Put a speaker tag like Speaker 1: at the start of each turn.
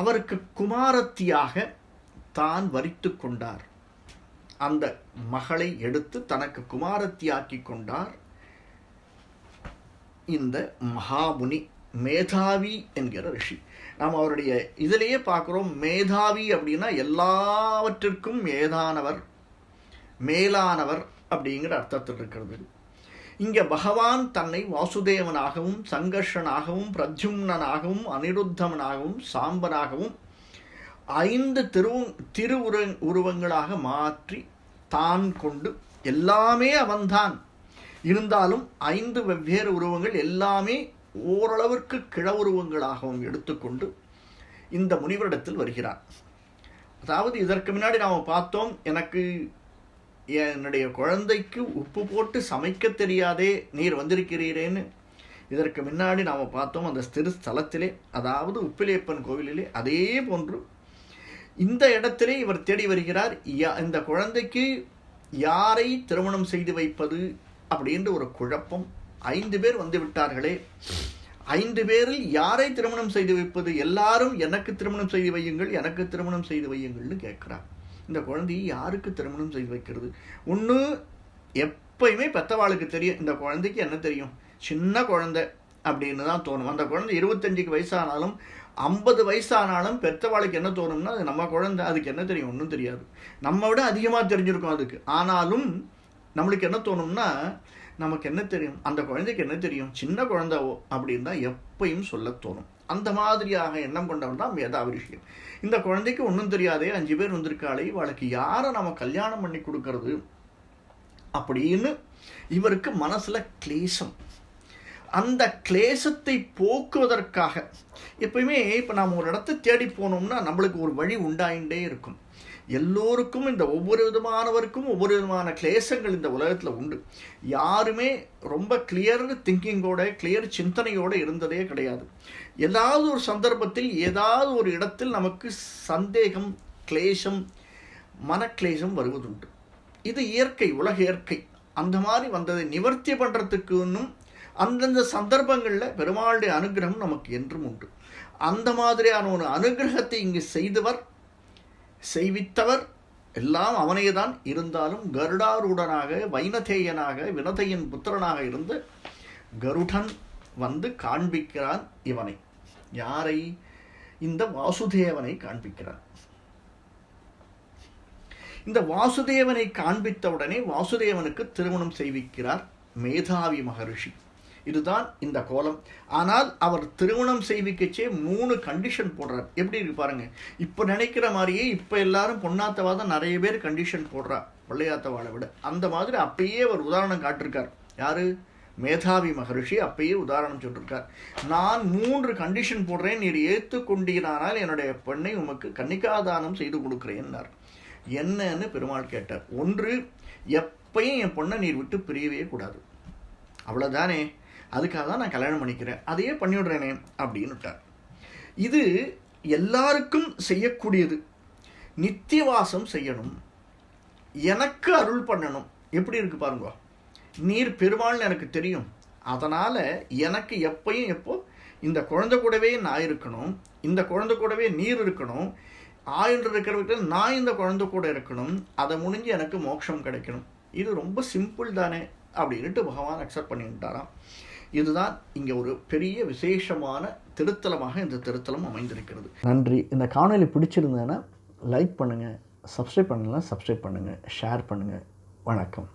Speaker 1: அவருக்கு குமாரத்தியாக தான் வரித்து கொண்டார். அந்த மகளை எடுத்து தனக்கு குமாரத்தியாக்கி கொண்டார். இந்த மகாமுனி மேதாவி என்கிற ரிஷி. நாம் அவருடைய இதிலேயே பார்க்குறோம் மேதாவி அப்படின்னா எல்லாவற்றிற்கும் மேதானவர் மேலானவர் அப்படிங்கிற அர்த்தத்தில் இருக்கிறது. இங்கே பகவான் தன்னை வாசுதேவனாகவும் சங்கர்ஷனாகவும் பிரத்யும்னனாகவும் அனிருத்தமனாகவும் சாம்பனாகவும் ஐந்து திரு திருவுரு உருவங்களாக மாற்றி தான் கொண்டு எல்லாமே அவன்தான். இருந்தாலும் ஐந்து வெவ்வேறு உருவங்கள் எல்லாமே ஓரளவிற்கு கிழ உருவங்களாகவும் எடுத்துக்கொண்டு இந்த முனிவரிடத்தில் வருகிறார் அதாவது இதற்கு முன்னாடி நாம் பார்த்தோம் எனக்கு என்னுடைய குழந்தைக்கு உப்பு போட்டு சமைக்க தெரியாதே நீர் வந்திருக்கிறீரேன்னு? இதற்கு முன்னாடி நாம் பார்த்தோம் அந்த திரு ஸ்தலத்திலே அதாவது உப்பிலேப்பன் கோவிலிலே அதே போன்று இந்த இடத்திலே இவர் தேடி வருகிறார் யா- இந்த குழந்தைக்கு யாரை திருமணம் செய்து வைப்பது அப்படின்ற ஒரு குழப்பம். ஐந்து பேர் வந்து விட்டார்களே. ஐந்து பேரில் யாரை திருமணம் செய்து வைப்பது? எல்லாரும் எனக்கு திருமணம் செய்து வையுங்கள் எனக்கு திருமணம் செய்து வையுங்கள்னு கேட்குறார். இந்த குழந்தையை யாருக்கு திருமணம் செய்து வைக்கிறது? ஒன்று எப்பயுமே பெத்தவாளுக்கு தெரியும். இந்த குழந்தைக்கு என்ன தெரியும்? சின்ன குழந்தை அப்படின்னு தான் தோணும். அந்த குழந்தை இருபத்தஞ்சுக்கு வயசானாலும் ஐம்பது வயசானாலும் பெத்தவாளுக்கு என்ன தோணும்னா அது நம்ம குழந்தை அதுக்கு என்ன தெரியும்? ஒன்றும் தெரியாது. நம்ம விட அதிகமாக தெரிஞ்சிருக்கும் அதுக்கு. ஆனாலும் நம்மளுக்கு என்ன தோணும்னா நமக்கு என்ன தெரியும்? அந்த குழந்தைக்கு என்ன தெரியும்? சின்ன குழந்தைவோ அப்படின்னு தான் எப்பையும் சொல்ல தோணும். அந்த மாதிரியாக எண்ணம் கொண்டவன் தான் மேதாவி விஷயம் இந்த குழந்தைக்கு ஒன்றும் தெரியாதே அஞ்சு பேர் வந்திருக்காளே இவளுக்கு யாரை நம்ம கல்யாணம் பண்ணி கொடுக்கறது? அப்படின்னு இவருக்கு மனசில் கிளேசம். அந்த கிளேசத்தை போக்குவதற்காக. எப்பயுமே இப்போ நாம் ஒரு இடத்த தேடி போனோம்னா நம்மளுக்கு ஒரு வழி உண்டாயின்றே இருக்கும். எல்லோருக்கும் இந்த ஒவ்வொரு விதமானவருக்கும் ஒவ்வொரு விதமான கிளேசங்கள் இந்த உலகத்தில் உண்டு. யாருமே ரொம்ப கிளியர் திங்கிங்கோட கிளியர் சிந்தனையோடு இருந்ததே கிடையாது. ஏதாவது ஒரு சந்தர்ப்பத்தில் ஏதாவது ஒரு இடத்தில் நமக்கு சந்தேகம் கிளேசம் மனக்லேசம் வருவதுண்டு. இது இயற்கை உலக இயற்கை. அந்த மாதிரி வந்ததை நிவர்த்தி பண்ணுறதுக்கு இன்னும் அந்தந்த சந்தர்ப்பங்களில் பெருமாளுடைய அனுகிரகம் நமக்கு என்றும் உண்டு. அந்த மாதிரியான ஒரு அனுகிரகத்தை இங்கு செய்தவர் செய்வித்தவர் எல்லாம் அவனே தான் இருந்தாலும் கருடாருடனாக வைனதேயனாக வினதையின் புத்திரனாக இருந்து கருடன் வந்து காண்பிக்கிறான் இவனை. யாரை? இந்த வாசுதேவனை காண்பிக்கிறான். இந்த வாசுதேவனை காண்பித்தவுடனே வாசுதேவனுக்கு திருமணம் செய்விக்கிறார் மேதாவி மகரிஷி. இதுதான் இந்த கோலம். ஆனால் அவர் திருமணம் செய்விக்கச்சே மூணு கண்டிஷன் போடுறார். எப்படி இருக்கு பாருங்க. இப்போ நினைக்கிற மாதிரியே இப்போ எல்லாரும் பொன்னாத்தவா தான் நிறைய பேர் கண்டிஷன் போடுறா பொள்ளையாத்தவாளை விட. அந்த மாதிரி அப்பயே அவர் உதாரணம் காட்டிருக்கார். யாரு? மேதாவி மகரிஷி அப்பயே உதாரணம் சொல்லியிருக்கார் நான் மூன்று கண்டிஷன் போடுறேன் நீர் ஏற்றுக்கொண்டீரானால் என்னுடைய பெண்ணை உமக்கு கன்னிகாதானம் செய்து கொடுக்குறேன்னார். என்னன்னு பெருமாள் கேட்டார். ஒன்று எப்பையும் என் பொண்ணை நீர் விட்டு பிரியவே கூடாது. அவ்வளோதானே அதுக்காக தான் நான் கல்யாணம் பண்ணிக்கிறேன். அதையே பண்ணிவிடுறேனே அப்படின்னுட்டார். இது எல்லாருக்கும் செய்யக்கூடியது. நித்தியவாசம் செய்யணும். எனக்கு அருள் பண்ணணும். எப்படி இருக்கு பாருங்க. நீர் பெருமாள்னு எனக்கு தெரியும். அதனால் எனக்கு எப்பையும் எப்போ இந்த குழந்தை கூடவே நான் இருக்கணும். இந்த குழந்தை கூடவே நீர் இருக்கணும். ஆயுள் இருக்கிறவர்கிட்ட நான் இந்த குழந்தை கூட இருக்கணும். அதை முடிஞ்சு எனக்கு மோட்சம் கிடைக்கணும். இது ரொம்ப சிம்பிள் தானே அப்படின்ட்டு பகவான் அக்செப்ட் பண்ணிட்டாராம். இதுதான் இங்கே ஒரு பெரிய விசேஷமான திருத்தலமாக இந்த திருத்தலம் அமைந்திருக்கிறது. நன்றி. இந்த காணொலி பிடிச்சிருந்தேன்னா லைக் பண்ணுங்கள் சப்ஸ்கிரைப் பண்ணலாம் சப்ஸ்கிரைப் பண்ணுங்கள் ஷேர் பண்ணுங்கள் வணக்கம்.